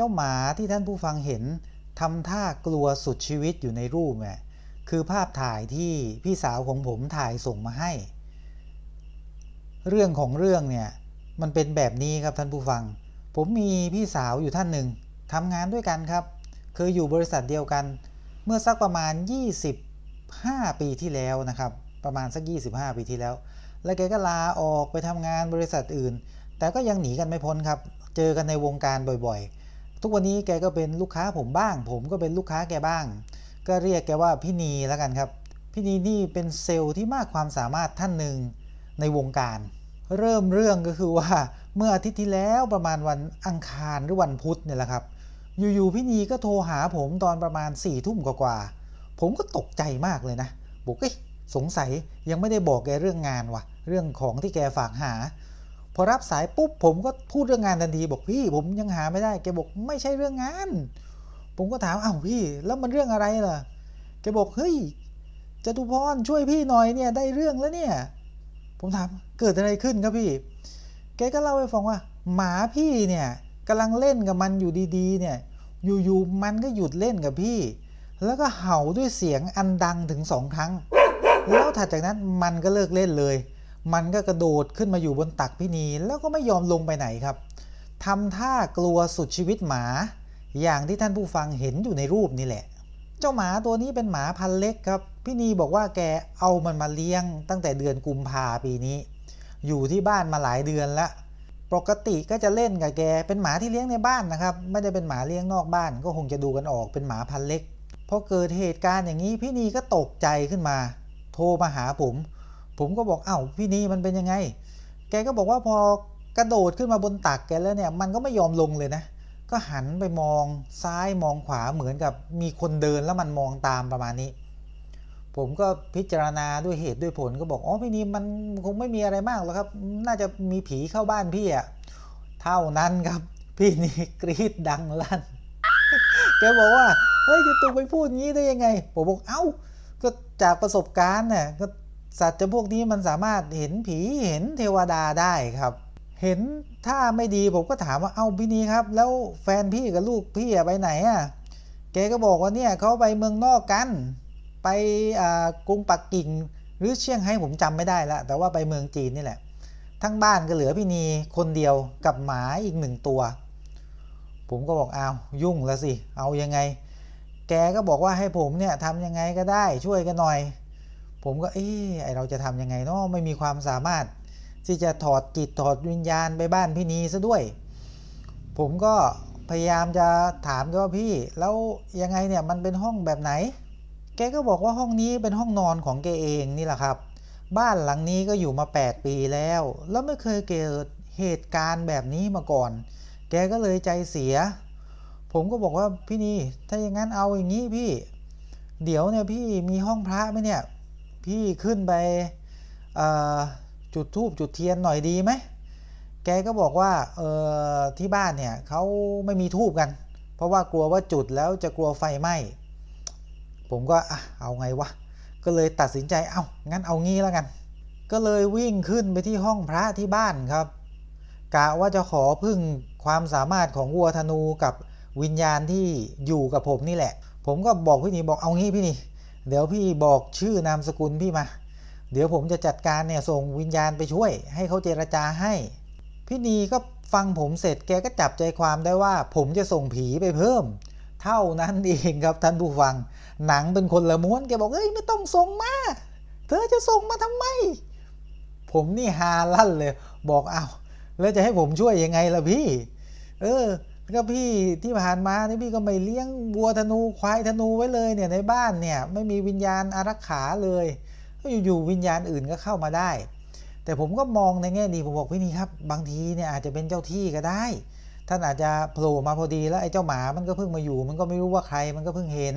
เจ้าหมาที่ท่านผู้ฟังเห็นทำท่ากลัวสุดชีวิตอยู่ในรูปเนี่ยคือภาพถ่ายที่พี่สาวของผมถ่ายส่งมาให้ เรื่องของเรื่องเนี่ยมันเป็นแบบนี้ครับท่านผู้ฟัง ผมมีพี่สาวอยู่ท่านหนึ่งทำงานด้วยกันครับ เคยอยู่บริษัทเดียวกัน เมื่อสักประมาณ 25 ปีที่แล้วนะครับ ประมาณสัก 25 ปีที่แล้ว แล้วแกก็ลาออกไปทำงานบริษัทอื่น แต่ก็ยังหนีกันไม่พ้นครับ เจอกันในวงการบ่อยๆ ทุกวันนี้แกก็เป็นลูกค้าผมบ้าง ผมก็เป็นลูกค้าแกบ้าง ก็เรียกแกว่าพี่นีแล้วกันครับพี่นีนี่เป็นเซลล์ที่มากความสามารถท่านหนึ่งในวงการ เริ่มเรื่องก็คือว่าเมื่ออาทิตย์ที่แล้วประมาณวันอังคารหรือวันพุธเนี่ยแหละครับ อยู่ๆพี่นีก็โทรหาผมตอนประมาณ4ี่ทุ่มกว่าๆผมก็ตกใจมากเลยนะบอกเอ้ยสงสัยยังไม่ได้บอกแกเรื่องงานว่ะ เรื่องของที่แกฝากหา พอรับสายปุ๊บผมก็พูดเรื่องงานทันทีบอกพี่ผมยังหาไม่ได้แกบอกไม่ใช่เรื่องงาน ผมก็ถามอ้าวพี่ แล้วมันเรื่องอะไรล่ะแกบอกเฮ้ยจตุพรช่วยพี่หน่อยเนี่ยได้เรื่องแล้วเนี่ย ผมถามเกิดอะไรขึ้นครับพี่ แกก็เล่าให้ฟังว่า หมาพี่เนี่ยกำลังเล่นกับมันอยู่ดีๆ เนี่ย อยู่ๆมันก็หยุดเล่นกับพี่ แล้วก็เห่าด้วยเสียงอันดังถึงสองครั้ง แล้วถัดจากนั้นมันก็เลิกเล่นเลย มันก็กระโดดขึ้นมาอยู่บนตักพี่นีแล้วก็ไม่ยอมลงไปไหนครับทำท่ากลัวสุดชีวิตหมา อย่างที่ท่านผู้ฟังเห็นอยู่ในรูปนี่แหละ เจ้าหมาตัวนี้เป็นหมาพันเล็กครับ พี่นีบอกว่าแกเอามันมาเลี้ยงตั้งแต่เดือนกุมภาปีนี้ อยู่ที่บ้านมาหลายเดือนล้วปกติก็จะเล่นกับแก เป็นหมาที่เลี้ยงในบ้านนะครับ ไม่ได้เป็นหมาเลี้ยงนอกบ้าน ก็คงจะดูกันออกเป็นหมาพันเล็กพอเกิดเหตุการณ์อย่างนี้พี่นีก็ตกใจขึ้นมา โทรมาหาผม ผมก็บอกเอ้าพี่นีมันเป็นยังไง แกก็บอกว่าพอกระโดดขึ้นมาบนตักแกแล้วเนี่ยมันก็ไม่ยอมลงเลยนะ ก็หันไปมองซ้ายมองขวาเหมือนกับมีคนเดินแล้วมันมองตามประมาณนี้ ผมก็พิจารณาด้วยเหตุด้วยผลก็บอกอ๋อพี่นีมันคงไม่มีอะไรมากหรอกครับ น่าจะมีผีเข้าบ้านพี่อะเท่านั้นครับ พี่นีกรีดดังลั่นแกบอกว่าเฮ้ยจะตูไปพูดงี้ได้ยังไง ผมบอกเอ้าก็จากประสบการณ์น่ะก็ สัตว์จำพวกนี้มันสามารถเห็นผีเห็นเทวดาได้ครับ เห็นถ้าไม่ดีผมก็ถามว่าเอ้าพี่นีครับ แล้วแฟนพี่กับลูกพี่อะไปไหนอะแกก็บอกว่าเนี่ยเขาไปเมืองนอกกัน ไปกรุงปักกิ่ง หรือเชียงไฮ้ผมจำไม่ได้ละแต่ว่าไปเมืองจีนนี่แหละ ทั้งบ้านก็เหลือพี่นีคนเดียวกับหมาอีกหนึ่งตัว ผมก็บอกเอายุ่งล้วสิเอายังไง แกก็บอกว่าให้ผมเนี่ยทำยังไงก็ได้ช่วยกันหน่อย ผมก็เออไอเราจะทำยังไงเนาะไม่มีความสามารถที่จะถอดจิตถอดวิญญาณไปบ้านพี่นีซะด้วย ผมก็พยายามจะถามแกว่าพี่แล้วยังไงเนี่ยมันเป็นห้องแบบไหน แกก็บอกว่าห้องนี้เป็นห้องนอนของแกเองนี่แหละครับ บ้านหลังนี้ก็อยู่มา 8 ปีแล้ว แล้วไม่เคยเกิดเหตุการณ์แบบนี้มาก่อน แกก็เลยใจเสีย ผมก็บอกว่าพี่นีถ้าอย่างนั้นเอาอย่างนี้พี่ เดี๋ยวเนี่ยพี่มีห้องพระไหมเนี่ย พี่ขึ้นไปจุดธูปจุดเทียนหน่อยดีไหม แกก็บอกว่าเออที่บ้านเนี่ยเขาไม่มีทูบกัน เพราะว่ากลัวว่าจุดแล้วจะกลัวไฟไหม้ ผมก็อะเอาไงวะ ก็เลยตัดสินใจเอางั้นเอางี้แล้วกัน ก็เลยวิ่งขึ้นไปที่ห้องพระที่บ้านครับ กะว่าจะขอพึ่งความสามารถของวัวธนูกับวิญญาณที่อยู่กับผมนี่แหละ ผมก็บอกพี่นี่บอกเอางี้พี่นี่ เดี๋ยวพี่บอกชื่อนามสกุลพี่มา เดี๋ยวผมจะจัดการเนี่ยส่งวิญญาณไปช่วย ให้เขาเจรจาให้พี่นีก็ฟังผมเสร็จแกก็จับใจความได้ว่า ผมจะส่งผีไปเพิ่ม เท่านั้นเองครับท่านผู้ฟัง หนังเป็นคนละม้วนแกบอกเอ้ยไม่ต้องส่งมา เธอจะส่งมาทำไม ผมนี่ฮาลั่นเลย บอกเอา้าแล้วจะให้ผมช่วยยังไงล่ะพี่ เออ ก็พี่ที่ผ่านมานี่พี่ก็ไม่เลี้ยงวัวธนูควายธนูไว้เลยเนี่ยในบ้านเนี่ยไม่มีวิญญาณอารักขาเลยก็อยู่ๆวิญญาณอื่นก็เข้ามาได้ แต่ผมก็มองในแง่ดีผมบอกพี่นี่ครับ บางทีเนี่ยอาจจะเป็นเจ้าที่ก็ได้ ท่านอาจจะโผล่มาพอดีแล้วไอ้เจ้าหมามันก็เพิ่งมาอยู่ มันก็ไม่รู้ว่าใครมันก็เพิ่งเห็น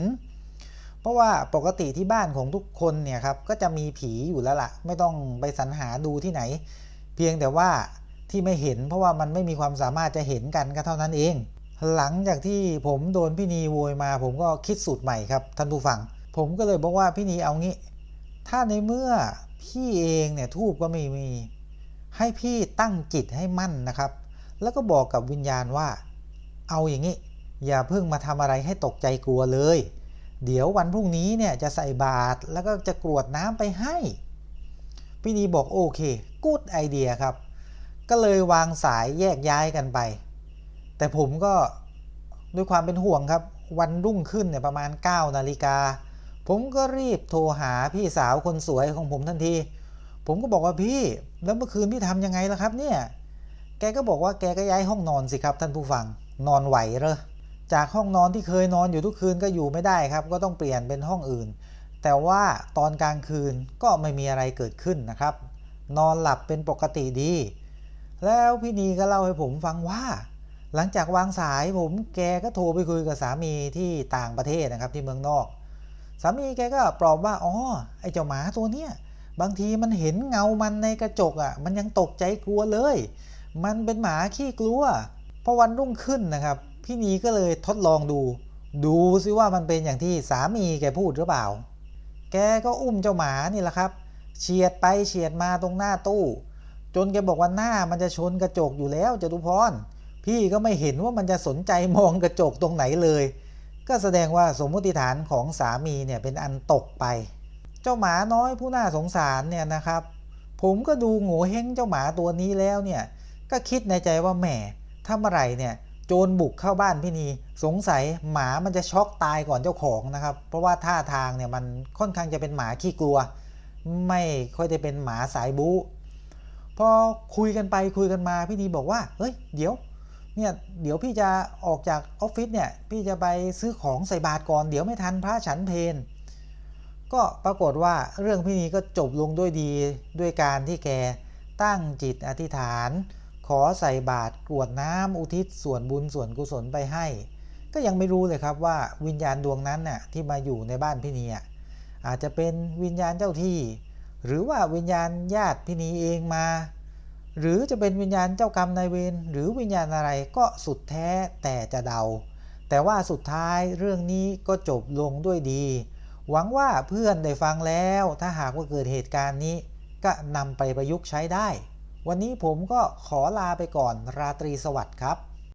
เพราะว่าปกติที่บ้านของทุกคนเนี่ยครับก็จะมีผีอยู่แล้วละ่ะ ไม่ต้องไปสรรหาดูที่ไหน เพียงแต่ว่าที่ไม่เห็นเพราะว่ามันไม่มีความสามารถจะเห็นกันก็เท่านั้นเอง หลังจากที่ผมโดนพี่นีโวยมา ผมก็คิดสูตรใหม่ครับท่านผู้ฟัง ผมก็เลยบอกว่าพี่นีเอางี้ ถ้าในเมื่อพี่เองเนี่ยทูบก็ไม่มี ให้พี่ตั้งจิตให้มั่นนะครับ แล้วก็บอกกับวิญญาณว่า เอาอย่างนี้ อย่าเพิ่งมาทำอะไรให้ตกใจกลัวเลย เดี๋ยววันพรุ่งนี้เนี่ยจะใส่บาตรแล้วก็จะกรวดน้ำไปให้ พี่นีบอกโอเคกูดไอเดียครับ ก็เลยวางสายแยกย้ายกันไป แต่ผมก็ด้วยความเป็นห่วงครับ วันรุ่งขึ้นเนี่ยประมาณ 9 นาฬิกา ผมก็รีบโทรหาพี่สาวคนสวยของผมทันที ผมก็บอกว่าพี่แล้วเมื่อคืนพี่ทำยังไงล่ะครับเนี่ย แกก็บอกว่าแกก็ย้ายห้องนอนสิครับท่านผู้ฟัง นอนไหวเหรอ จากห้องนอนที่เคยนอนอยู่ทุกคืนก็อยู่ไม่ได้ครับ ก็ต้องเปลี่ยนเป็นห้องอื่น แต่ว่าตอนกลางคืนก็ไม่มีอะไรเกิดขึ้นนะครับ นอนหลับเป็นปกติดี แล้วพี่นีก็เล่าให้ผมฟังว่า หลังจากวางสายผมแกก็โทรไปคุยกับสามีที่ต่างประเทศนะครับที่เมืองนอก สามีแกก็ปลอบว่าอ๋อไอเจ้าหมาตัวเนี้ยบางทีมันเห็นเงามันในกระจกอะ มันยังตกใจกลัวเลย มันเป็นหมาขี้กลัวพอวันรุ่งขึ้นนะครับ พี่นีก็เลยทดลองดู ดูซิว่ามันเป็นอย่างที่สามีแกพูดหรือเปล่า แกก็อุ้มเจ้าหมานี่แหละครับเฉียดไปเฉียดมาตรงหน้าตู้ จนแกบอกว่าหน้ามันจะชนกระจกอยู่แล้วจตุพร พี่ก็ไม่เห็นว่ามันจะสนใจมองกระจกตรงไหนเลย ก็แสดงว่าสมมติฐานของสามีเนี่ยเป็นอันตกไป เจ้าหมาน้อยผู้น่าสงสารเนี่ยนะครับ ผมก็ดูโง่เฮงเจ้าหมาตัวนี้แล้วเนี่ยก็คิดในใจว่าแหมถ้าเมื่อไหร่เนี่ยโจรบุกเข้าบ้านพี่นีสงสัยหมามันจะช็อกตายก่อนเจ้าของนะครับ เพราะว่าท่าทางเนี่ยมันค่อนข้างจะเป็นหมาขี้กลัว ไม่ค่อยได้เป็นหมาสายบู๊พอคุยกันไปคุยกันมาพี่นีบอกว่าเฮ้ยเดี๋ยว เนี่ยเดี๋ยวพี่จะออกจากออฟฟิศเนี่ยพี่จะไปซื้อของใส่บาตรก่อน เดี๋ยวไม่ทันพระฉันเพนก็ปรากฏว่าเรื่องพี่นีก็จบลงด้วยดีด้วยการที่แกตั้งจิตอธิษฐาน ขอใส่บาตรกรวดน้ำอุทิศส่วนบุญส่วนกุศลไปให้ ก็ยังไม่รู้เลยครับว่าวิญญาณดวงนั้นน่ะที่มาอยู่ในบ้านพี่นีอะอาจจะเป็นวิญญาณเจ้าที่ หรือว่าวิญญาณญาติพี่นีเองมา หรือจะเป็นวิญญาณเจ้ากรรมนายเวรหรือวิญญาณอะไรก็สุดแท้แต่จะเดา แต่ว่าสุดท้ายเรื่องนี้ก็จบลงด้วยดี หวังว่าเพื่อนได้ฟังแล้วถ้าหากว่าเกิดเหตุการณ์นี้ ก็นำไปประยุกต์ใช้ได้ วันนี้ผมก็ขอลาไปก่อนราตรีสวัสดิ์ครับ